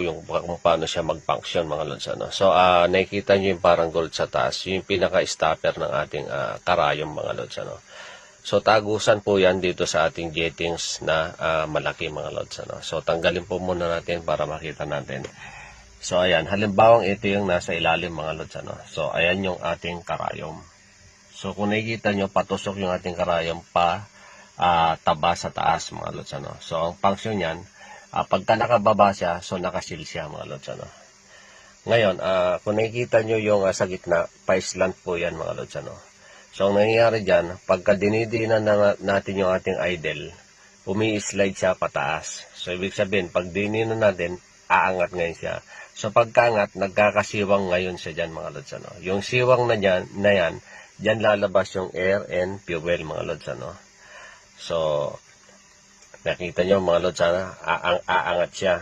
yung kung paano siya mag-function mga lods ano. So ah nakikita niyo yung parang gold sa taas, yung pinaka-stopper ng ating ah, karayom mga lods ano. So tagusan po yan dito sa ating jettings na ah, malaki mga lods ano. So tanggalin po muna natin para makita natin. So ayan, halimbawang ito yung nasa ilalim mga lods ano. So ayan yung ating karayom. So kung nakikita nyo, patusok yung ating karayom pa ah, taba sa taas mga lods ano. So ang function niyan, ah, pagka nakababa siya, so nakasil siya mga lods ano. Ngayon, ah, kung nakikita nyo yung ah, sa gitna, pa-slant po yan mga lods ano. So ang nangyayari dyan, pagka dinidinan na natin yung ating idle, umi-slide siya pataas. So ibig sabihin, pag dininan natin, aangat ngayon siya. So pagkangat, nagkakasiwang ngayon siya dyan mga lods ano. Yung siwang na, dyan, na yan, dyan lalabas yung air and fuel mga lods ano. So, nakita nyo mga lods aang, aangat siya.